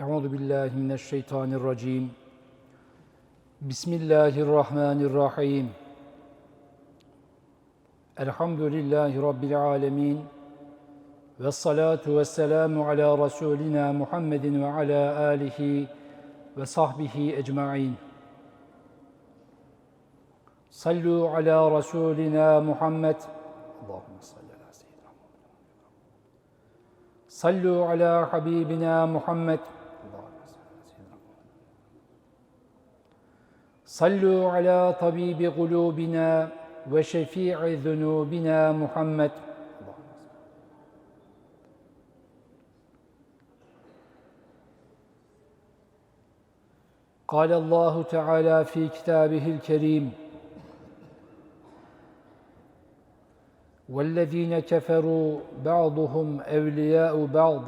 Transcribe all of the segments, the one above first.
Euzu billahi mineşşeytanirracim. Bismillahirrahmanirrahim. Elhamdülillahi Rabbil alemin. Ve salatu ve selamu ala Resulina Muhammedin ve ala alihi ve sahbihi ecma'in. Sallu ala Resulina Muhammed. Allahümme salli ala seyyidina Sallu ala Habibina Muhammed. صلوا على طبيب قلوبنا وشفيع ذنوبنا محمد. قال الله تعالى في كتابه الكريم والذين كفروا بعضهم أولياء بعض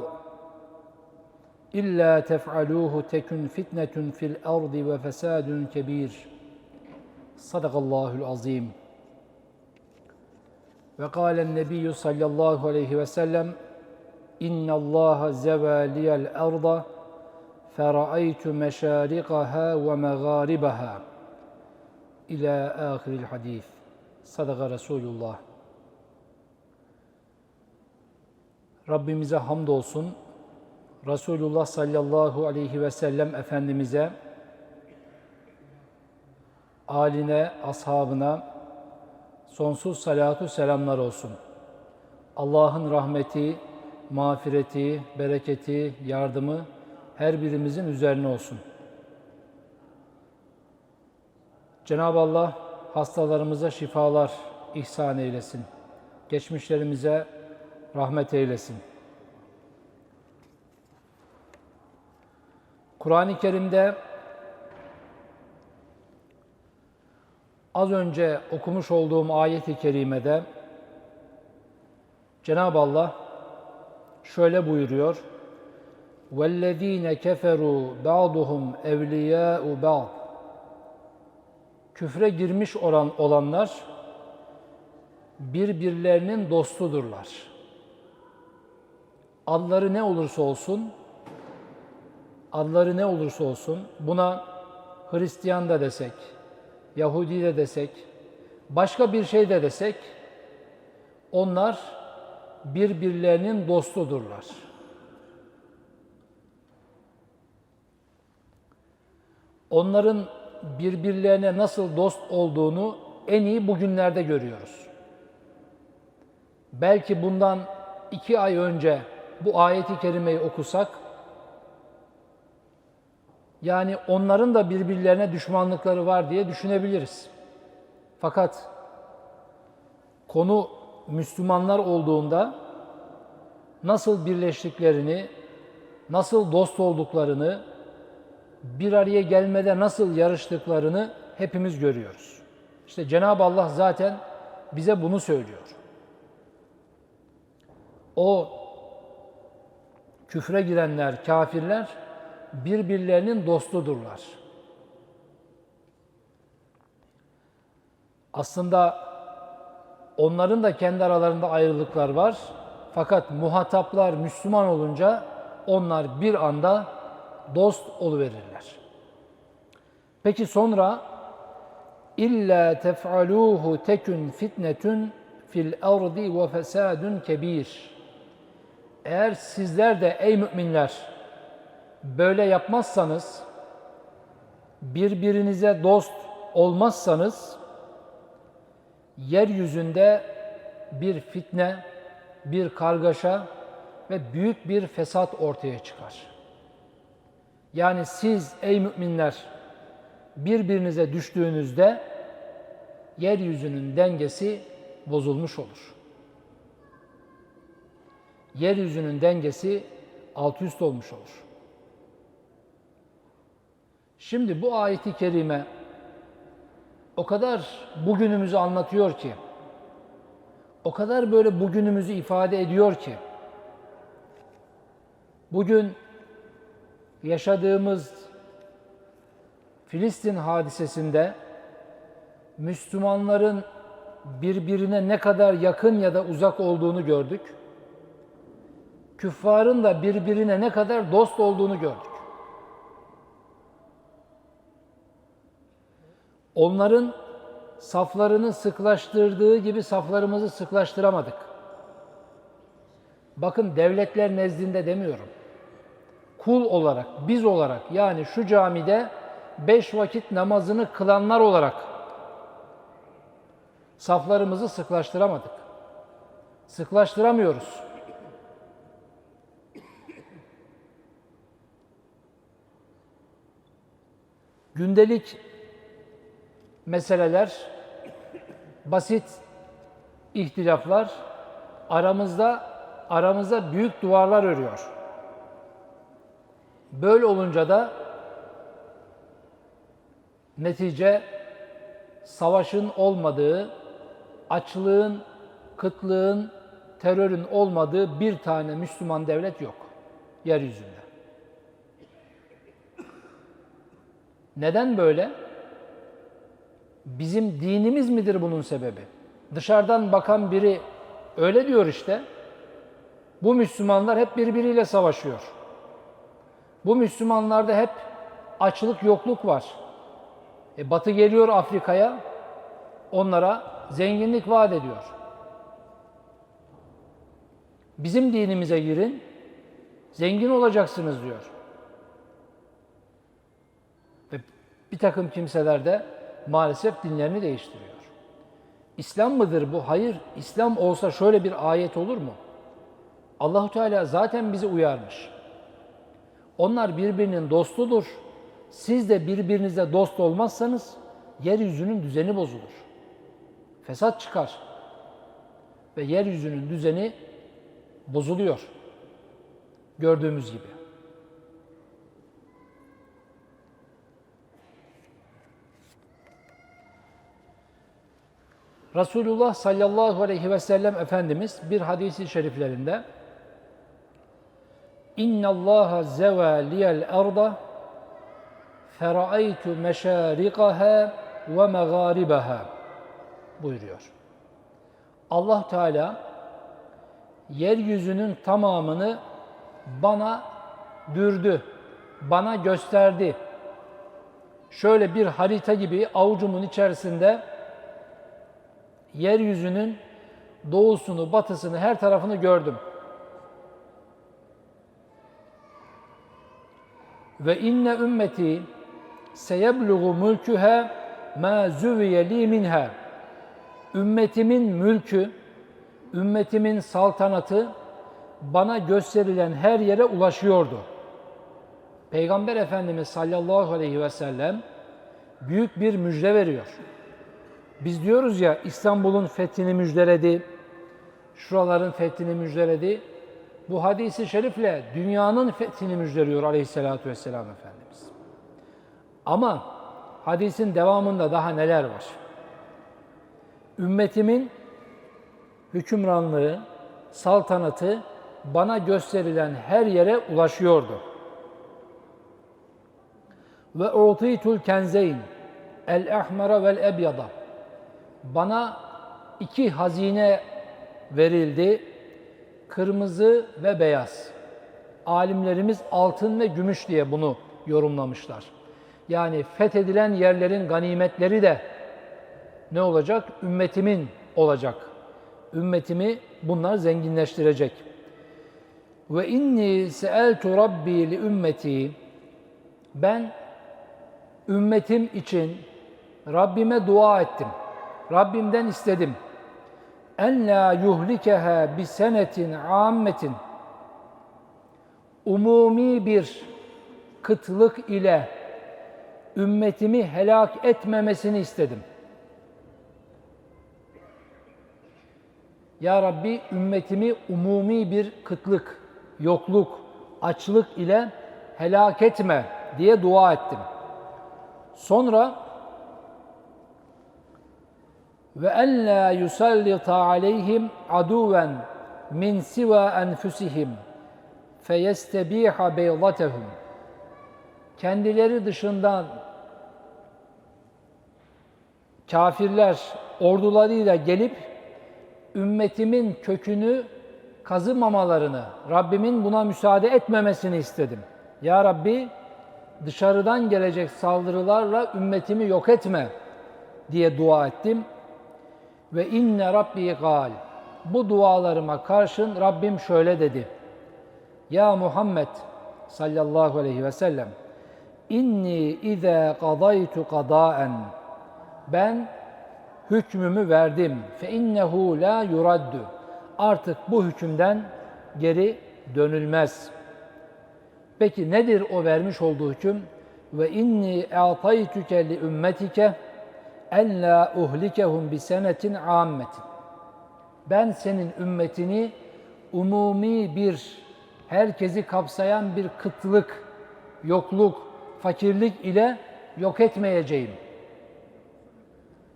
İlla tef'aluhu tekun fitnetun fil ardi ve fesadun kebir. Sadakallahul azim. Ve kâlen nebiyyü sallallahu aleyhi ve sellem İnne Allaha zevaliyel arda fera'aytu meşarikaha ve meğaribaha ila ahiril hadis. Sadaka Resulullah. Rabbimize hamdolsun. Resulullah sallallahu aleyhi ve sellem Efendimiz'e, aline, ashabına sonsuz salatu selamlar olsun. Allah'ın rahmeti, mağfireti, bereketi, yardımı her birimizin üzerine olsun. Cenab-ı Allah hastalarımıza şifalar ihsan eylesin. Geçmişlerimize rahmet eylesin. Kur'an-ı Kerim'de az önce okumuş olduğum ayet-i kerimede Cenab-ı Allah şöyle buyuruyor. وَالَّذ۪ينَ كَفَرُوا بَعْضُهُمْ اَوْلِيَاءُ بَعْضٍ Küfre girmiş olan olanlar birbirlerinin dostudurlar. Adları ne olursa olsun, adları ne olursa olsun, buna Hristiyan da desek, Yahudi de desek, başka bir şey de desek, onlar birbirlerinin dostudurlar. onların birbirlerine nasıl dost olduğunu en iyi bugünlerde görüyoruz. Belki bundan iki ay önce bu ayeti kerimeyi okusak, yani onların da birbirlerine düşmanlıkları var diye düşünebiliriz. Fakat konu Müslümanlar olduğunda nasıl birleştiklerini, nasıl dost olduklarını, bir araya gelmede nasıl yarıştıklarını hepimiz görüyoruz. İşte Cenab-ı Allah zaten bize bunu söylüyor. O küfre girenler, kafirler birbirlerinin dostudurlar. Aslında onların da kendi aralarında ayrılıklar var. Fakat muhataplar Müslüman olunca onlar bir anda dost oluverirler. Peki sonra illa tef'aluhu tekun fitnetun fil ardi ve fesadun kebir. Eğer sizler de ey müminler böyle yapmazsanız, birbirinize dost olmazsanız, yeryüzünde bir fitne, bir kargaşa ve büyük bir fesat ortaya çıkar. Yani siz ey müminler birbirinize düştüğünüzde yeryüzünün dengesi bozulmuş olur. Yeryüzünün dengesi alt üst olmuş olur. Şimdi bu ayeti kerime o kadar bugünümüzü anlatıyor ki, o kadar böyle bugünümüzü ifade ediyor ki, bugün yaşadığımız Filistin hadisesinde Müslümanların birbirine ne kadar yakın ya da uzak olduğunu gördük. Küffarın da birbirine ne kadar dost olduğunu gördük. Onların saflarını sıklaştırdığı gibi saflarımızı sıklaştıramadık. Bakın devletler nezdinde demiyorum. Kul olarak, biz olarak yani şu camide beş vakit namazını kılanlar olarak saflarımızı sıklaştıramadık. Sıklaştıramıyoruz. Gündelik meseleler, basit ihtilaflar aramızda aramızda büyük duvarlar örüyor. Böyle olunca da netice savaşın olmadığı, açlığın, kıtlığın, terörün olmadığı bir tane Müslüman devlet yok yeryüzünde. Neden böyle? Bizim dinimiz midir bunun sebebi? Dışarıdan bakan biri öyle diyor işte. Bu Müslümanlar hep birbiriyle savaşıyor. Bu Müslümanlarda hep açlık, yokluk var. E, batı geliyor Afrika'ya, onlara zenginlik vaat ediyor. Bizim dinimize girin, zengin olacaksınız diyor. Ve bir takım kimseler de maalesef dinlerini değiştiriyor. İslam mıdır bu? Hayır. İslam olsa şöyle bir ayet olur mu? Allahu Teala zaten bizi uyarmış. Onlar birbirinin dostudur. Siz de birbirinize dost olmazsanız yeryüzünün düzeni bozulur. Fesat çıkar. Ve yeryüzünün düzeni bozuluyor. Gördüğümüz gibi. Resulullah sallallahu aleyhi ve sellem Efendimiz bir hadisi şeriflerinde İnna Allah zeva liyel arda fera'aytu meşariqaha ve megaribaha buyuruyor. Allah Teala yeryüzünün tamamını bana dürdü, bana gösterdi. Şöyle bir harita gibi avucumun içerisinde yeryüzünün doğusunu, batısını, her tarafını gördüm. Ve inne ümmeti seyebluğu mülkühe ma züviye li minha. Ümmetimin mülkü, ümmetimin saltanatı bana gösterilen her yere ulaşıyordu. Peygamber Efendimiz sallallahu aleyhi ve sellem büyük bir müjde veriyor. Biz diyoruz ya İstanbul'un fethini müjdeledi, şuraların fethini müjdeledi. Bu hadisi şerifle dünyanın fethini müjdeliyor aleyhissalatü vesselam Efendimiz. Ama hadisin devamında daha neler var? Ümmetimin hükümranlığı, saltanatı bana gösterilen her yere ulaşıyordu. Ve utitul kenzeyn el ahmara vel ebyada bana iki hazine verildi. Kırmızı ve beyaz. Alimlerimiz altın ve gümüş diye bunu yorumlamışlar. Yani fethedilen yerlerin ganimetleri de ne olacak? Ümmetimin olacak. Ümmetimi bunlar zenginleştirecek. Ve inni seeltu rabbi li ümmeti ben ümmetim için Rabbime dua ettim. Rabbimden istedim. En la yuhlikeha bi senetin ammetin. Umumi bir kıtlık ile ümmetimi helak etmemesini istedim. Ya Rabbi ümmetimi umumi bir kıtlık, yokluk, açlık ile helak etme diye dua ettim. Sonra ve en la yusallita aleyhim aduven min siva enfusihim feyestebiha beydatehum kendileri dışından kafirler ordularıyla gelip ümmetimin kökünü kazımamalarını, Rabbimin buna müsaade etmemesini istedim. Ya Rabbi dışarıdan gelecek saldırılarla ümmetimi yok etme diye dua ettim. Ve inne rabbi gal. Bu dualarıma karşın Rabbim şöyle dedi. Ya Muhammed sallallahu aleyhi ve sellem inni iza qadaytu qadaen ben hükmümü verdim fe innehu la yuraddu artık bu hükümden geri dönülmez. Peki nedir o vermiş olduğu hüküm? Ve inni a'taytuke li ümmetike en la uhlikehum bi senetin ammetin. Ben senin ümmetini umumi bir herkesi kapsayan bir kıtlık, yokluk, fakirlik ile yok etmeyeceğim.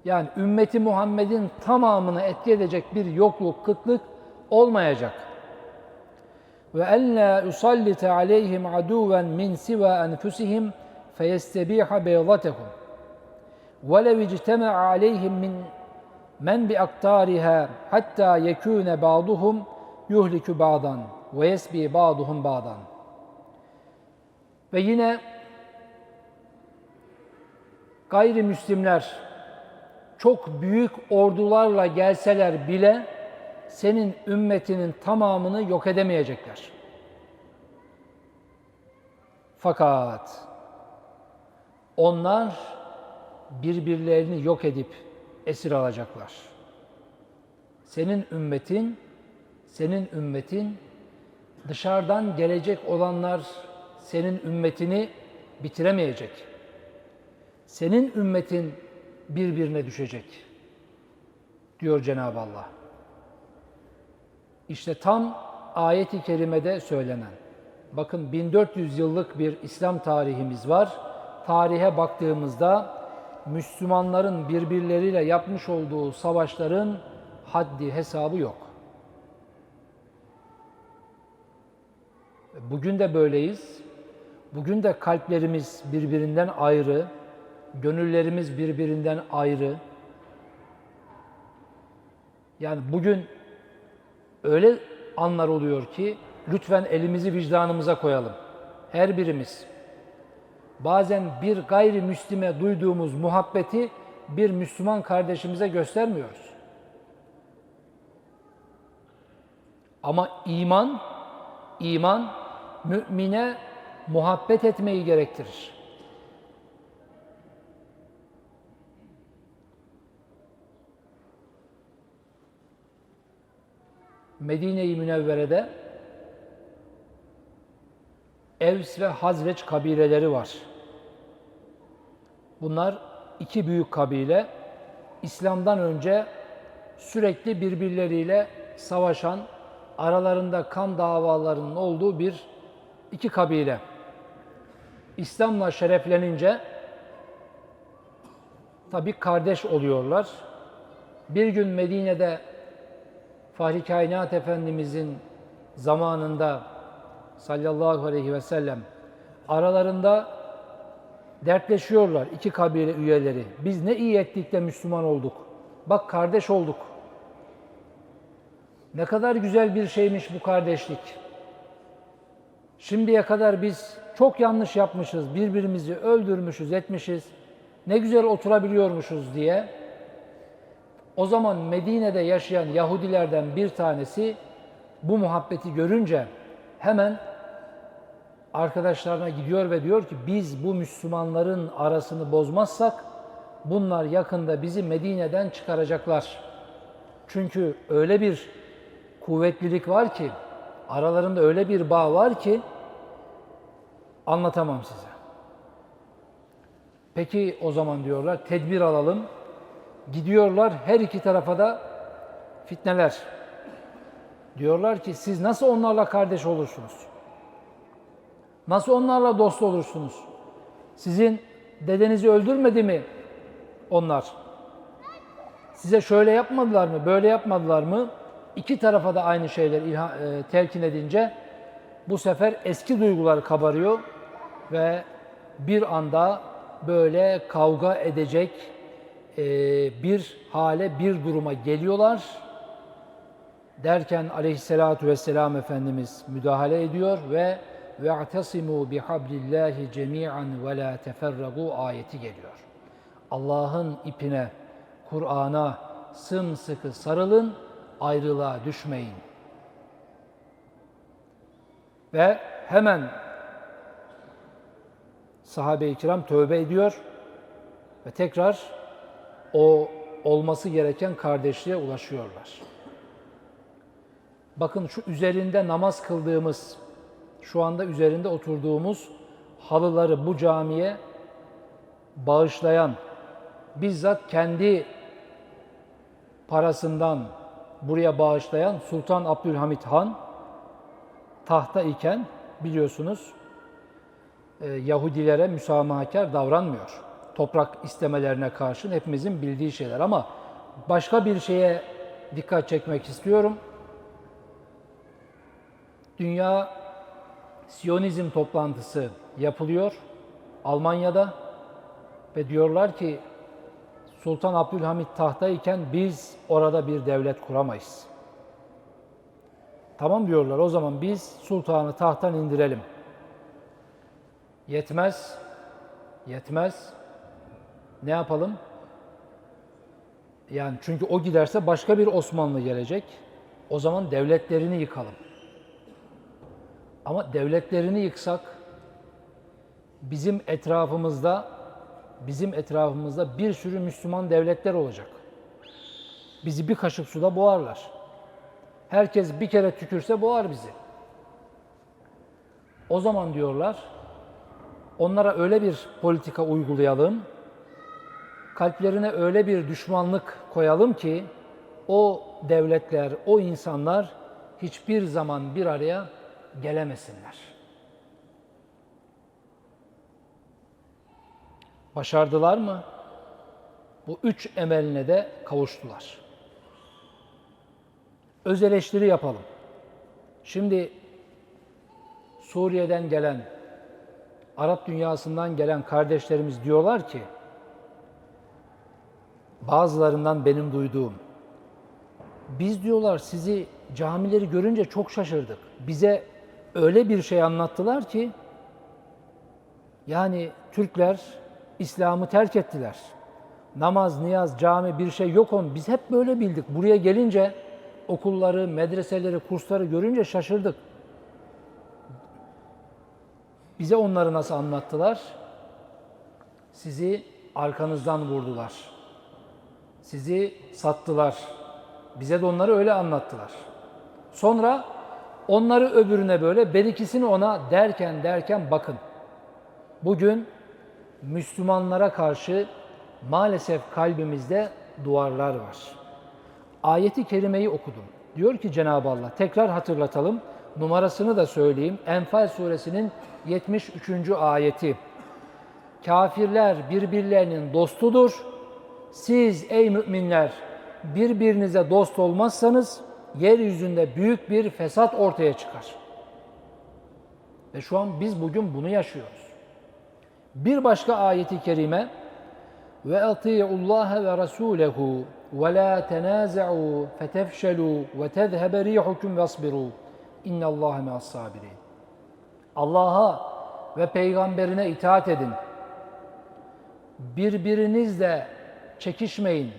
Yani ümmeti Muhammed'in tamamını etki edecek bir yokluk, kıtlık olmayacak. Ve en la usallite aleyhim aduven min siva enfusihim feyestebiha beydatehum. وَلَوْ اجْتَمَعَ عَلَيْهِمْ مِنْ مَنْ بِأَقْتَارِهَا حَتَّى يَكُونَ بَعْضُهُمْ يُهْلِكُ بَعْضًا وَيَسْبِي بَعْضُهُمْ بَعْضًا Ve yine gayrimüslimler çok büyük ordularla gelseler bile senin ümmetinin tamamını yok edemeyecekler. Fakat onlar birbirlerini yok edip esir alacaklar. Senin ümmetin, senin ümmetin dışarıdan gelecek olanlar senin ümmetini bitiremeyecek. Senin ümmetin birbirine düşecek. Diyor Cenab-ı Allah. İşte tam ayeti kerimede söylenen. Bakın 1400 yıllık bir İslam tarihimiz var. Tarihe baktığımızda Müslümanların birbirleriyle yapmış olduğu savaşların haddi hesabı yok. Bugün de böyleyiz. Bugün de kalplerimiz birbirinden ayrı, gönüllerimiz birbirinden ayrı. Yani bugün öyle anlar oluyor ki lütfen elimizi vicdanımıza koyalım. Her birimiz bazen bir gayrimüslime duyduğumuz muhabbeti bir Müslüman kardeşimize göstermiyoruz. Ama iman, iman mümine muhabbet etmeyi gerektirir. Medine-i Münevvere'de Evs ve Hazreç kabileleri var. Bunlar iki büyük kabile. İslam'dan önce sürekli birbirleriyle savaşan, aralarında kan davalarının olduğu bir iki kabile. İslam'la şereflenince tabi kardeş oluyorlar. Bir gün Medine'de Fahri Kainat Efendimizin zamanında sallallahu aleyhi ve sellem aralarında dertleşiyorlar iki kabile üyeleri. Biz ne iyi ettik de Müslüman olduk. Bak kardeş olduk. Ne kadar güzel bir şeymiş bu kardeşlik. Şimdiye kadar biz çok yanlış yapmışız, birbirimizi öldürmüşüz, etmişiz. Ne güzel oturabiliyormuşuz diye. O zaman Medine'de yaşayan Yahudilerden bir tanesi bu muhabbeti görünce hemen arkadaşlarına gidiyor ve diyor ki biz bu Müslümanların arasını bozmazsak bunlar yakında bizi Medine'den çıkaracaklar. Çünkü öyle bir kuvvetlilik var ki aralarında öyle bir bağ var ki anlatamam size. Peki o zaman diyorlar tedbir alalım. Gidiyorlar her iki tarafa da fitneler. Diyorlar ki siz nasıl onlarla kardeş olursunuz? Nasıl onlarla dost olursunuz? Sizin dedenizi öldürmedi mi onlar? Size şöyle yapmadılar mı, böyle yapmadılar mı? İki tarafa da aynı şeyler e, telkin edince bu sefer eski duygular kabarıyor ve bir anda böyle kavga edecek e, bir hale, bir duruma geliyorlar derken aleyhissalatu vesselam Efendimiz müdahale ediyor ve ve'tasimu bihablillahi cemi'an ve la teferragu ayeti geliyor. Allah'ın ipine, Kur'an'a sımsıkı sarılın, ayrılığa düşmeyin. Ve hemen sahabe-i kiram tövbe ediyor ve tekrar o olması gereken kardeşliğe ulaşıyorlar. Bakın şu üzerinde namaz kıldığımız, şu anda üzerinde oturduğumuz halıları bu camiye bağışlayan, bizzat kendi parasından buraya bağışlayan Sultan Abdülhamit Han tahta iken biliyorsunuz e, Yahudilere müsamahakar davranmıyor. Toprak istemelerine karşın hepimizin bildiği şeyler ama başka bir şeye dikkat çekmek istiyorum. Dünya Siyonizm toplantısı yapılıyor Almanya'da ve diyorlar ki Sultan Abdülhamit tahtayken biz orada bir devlet kuramayız. Tamam diyorlar o zaman biz sultanı tahttan indirelim. Yetmez. Yetmez. Ne yapalım? Yani çünkü o giderse başka bir Osmanlı gelecek. O zaman devletlerini yıkalım. Ama devletlerini yıksak bizim etrafımızda bizim etrafımızda bir sürü Müslüman devletler olacak. Bizi bir kaşık suda boğarlar. Herkes bir kere tükürse boğar bizi. O zaman diyorlar, onlara öyle bir politika uygulayalım, kalplerine öyle bir düşmanlık koyalım ki o devletler, o insanlar hiçbir zaman bir araya gelemesinler. Başardılar mı? Bu üç emeline de kavuştular. Öz eleştiri yapalım. Şimdi Suriye'den gelen, Arap dünyasından gelen kardeşlerimiz diyorlar ki, bazılarından benim duyduğum, biz diyorlar sizi camileri görünce çok şaşırdık. Bize öyle bir şey anlattılar ki, yani Türkler İslam'ı terk ettiler. Namaz, niyaz, cami bir şey yok on. Biz hep böyle bildik. Buraya gelince okulları, medreseleri, kursları görünce şaşırdık. Bize onları nasıl anlattılar? Sizi arkanızdan vurdular. Sizi sattılar. Bize de onları öyle anlattılar. Sonra onları öbürüne böyle, berikisini ona derken derken bakın. Bugün Müslümanlara karşı maalesef kalbimizde duvarlar var. Ayeti kerimeyi okudum. Diyor ki Cenab-ı Allah, tekrar hatırlatalım, numarasını da söyleyeyim. Enfal suresinin 73. ayeti. Kafirler birbirlerinin dostudur. Siz ey müminler birbirinize dost olmazsanız yeryüzünde büyük bir fesat ortaya çıkar. Ve şu an biz bugün bunu yaşıyoruz. Bir başka ayeti kerime ve Allah ve rasulehu ve la tenaza'u fetefşelu ve tezhebe rihukum vesbiru innallaha ma'as sabirin. Allah'a ve peygamberine itaat edin. Birbirinizle çekişmeyin.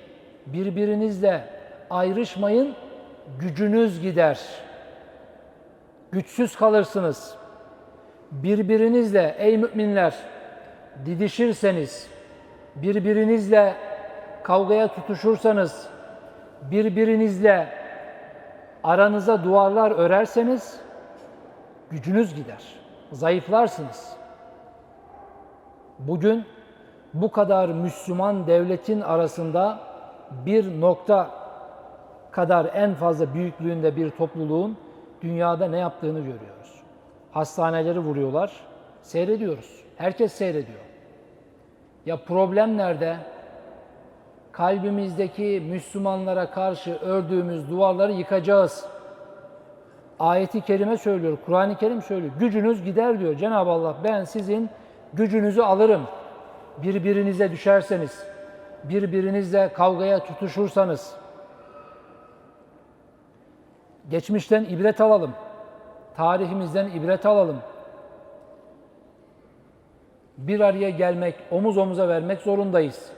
Birbirinizle ayrışmayın. Gücünüz gider. Güçsüz kalırsınız. Birbirinizle ey müminler didişirseniz, birbirinizle kavgaya tutuşursanız, birbirinizle aranıza duvarlar örerseniz gücünüz gider. Zayıflarsınız. Bugün bu kadar Müslüman devletin arasında bir nokta kadar en fazla büyüklüğünde bir topluluğun dünyada ne yaptığını görüyoruz. Hastaneleri vuruyorlar, seyrediyoruz. Herkes seyrediyor. Ya problem nerede? Kalbimizdeki Müslümanlara karşı ördüğümüz duvarları yıkacağız. Ayeti kerime söylüyor, Kur'an-ı Kerim söylüyor. Gücünüz gider diyor Cenab-ı Allah. Ben sizin gücünüzü alırım. Birbirinize düşerseniz, birbirinizle kavgaya tutuşursanız. Geçmişten ibret alalım. Tarihimizden ibret alalım bir araya gelmek, omuz omuza vermek zorundayız.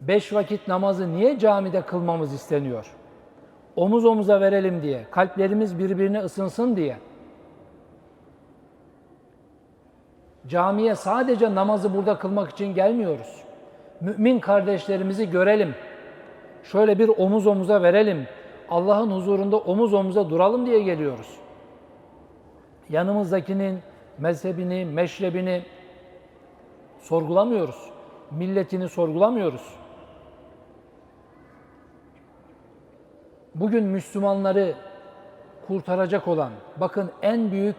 Beş vakit namazı niye camide kılmamız isteniyor? Omuz omuza verelim diye, kalplerimiz birbirine ısınsın diye. Camiye sadece namazı burada kılmak için gelmiyoruz. Mümin kardeşlerimizi görelim. Şöyle bir omuz omuza verelim. Allah'ın huzurunda omuz omuza duralım diye geliyoruz. Yanımızdakinin mezhebini, meşrebini sorgulamıyoruz. Milletini sorgulamıyoruz. Bugün Müslümanları kurtaracak olan, bakın en büyük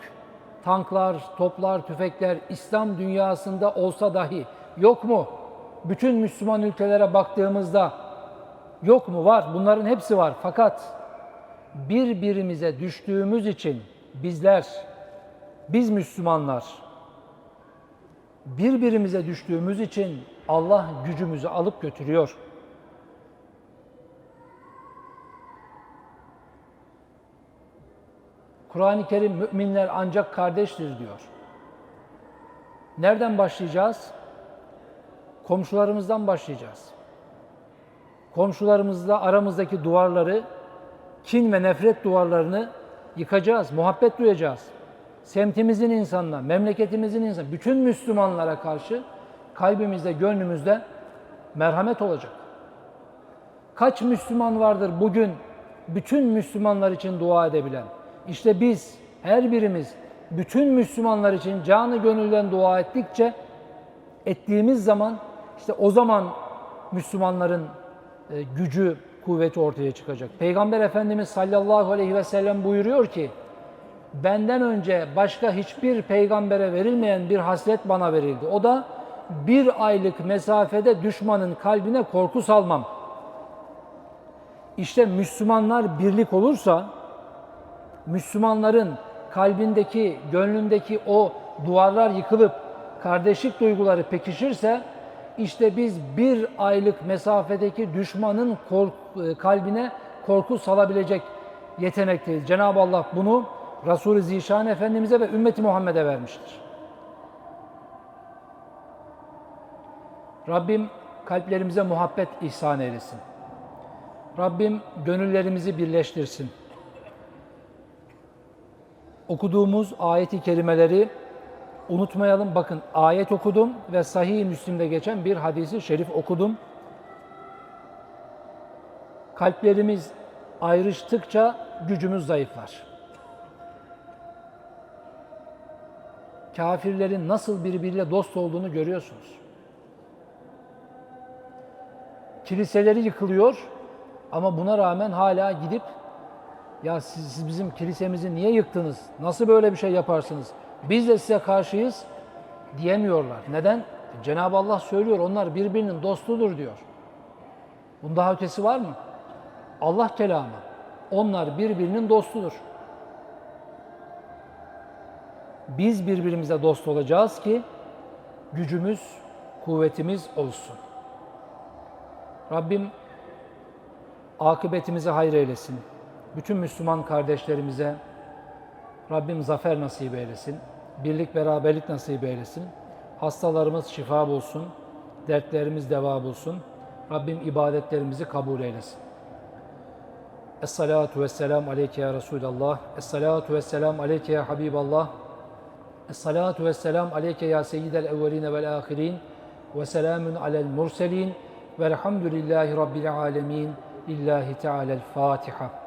tanklar, toplar, tüfekler İslam dünyasında olsa dahi yok mu? Bütün Müslüman ülkelere baktığımızda yok mu? Var. Bunların hepsi var. Fakat birbirimize düştüğümüz için bizler, biz Müslümanlar birbirimize düştüğümüz için Allah gücümüzü alıp götürüyor. Kur'an-ı Kerim müminler ancak kardeştir diyor. Nereden başlayacağız? Komşularımızdan başlayacağız. Komşularımızla aramızdaki duvarları, kin ve nefret duvarlarını yıkacağız, muhabbet duyacağız. Semtimizin insanına, memleketimizin insanına, bütün Müslümanlara karşı kalbimizde, gönlümüzde merhamet olacak. Kaç Müslüman vardır bugün bütün Müslümanlar için dua edebilen? İşte biz her birimiz bütün Müslümanlar için canı gönülden dua ettikçe ettiğimiz zaman işte o zaman Müslümanların gücü, kuvveti ortaya çıkacak. Peygamber Efendimiz sallallahu aleyhi ve sellem buyuruyor ki benden önce başka hiçbir peygambere verilmeyen bir haslet bana verildi. O da bir aylık mesafede düşmanın kalbine korku salmam. İşte Müslümanlar birlik olursa, Müslümanların kalbindeki, gönlündeki o duvarlar yıkılıp kardeşlik duyguları pekişirse, işte biz bir aylık mesafedeki düşmanın kork, kalbine korku salabilecek yetenekteyiz. Cenab-ı Allah bunu Resulü Zişan Efendimiz'e ve ümmeti Muhammed'e vermiştir. Rabbim kalplerimize muhabbet ihsan eylesin. Rabbim gönüllerimizi birleştirsin. Okuduğumuz ayeti kerimeleri unutmayalım. Bakın ayet okudum ve Sahih-i Müslim'de geçen bir hadisi şerif okudum. Kalplerimiz ayrıştıkça gücümüz zayıflar. Kafirlerin nasıl birbiriyle dost olduğunu görüyorsunuz. Kiliseleri yıkılıyor ama buna rağmen hala gidip ya siz, siz bizim kilisemizi niye yıktınız? Nasıl böyle bir şey yaparsınız? Biz de size karşıyız diyemiyorlar. Neden? Cenab-ı Allah söylüyor onlar birbirinin dostudur diyor. Bunun daha ötesi var mı? Allah kelamı. Onlar birbirinin dostudur. Biz birbirimize dost olacağız ki gücümüz, kuvvetimiz olsun. Rabbim akıbetimizi hayır eylesin. Bütün Müslüman kardeşlerimize Rabbim zafer nasip eylesin. Birlik, beraberlik nasip eylesin. Hastalarımız şifa bulsun. Dertlerimiz deva bulsun. Rabbim ibadetlerimizi kabul eylesin. Esselatu vesselam aleyke ya Resulallah. Esselatu vesselam aleyke ya Habiballah. Esselatu vesselam aleyke ya seyyidel evveline vel ahirin. Ve selamun alel murselin. Velhamdülillahi Rabbil alemin. Lillahi Teala'l Fatiha.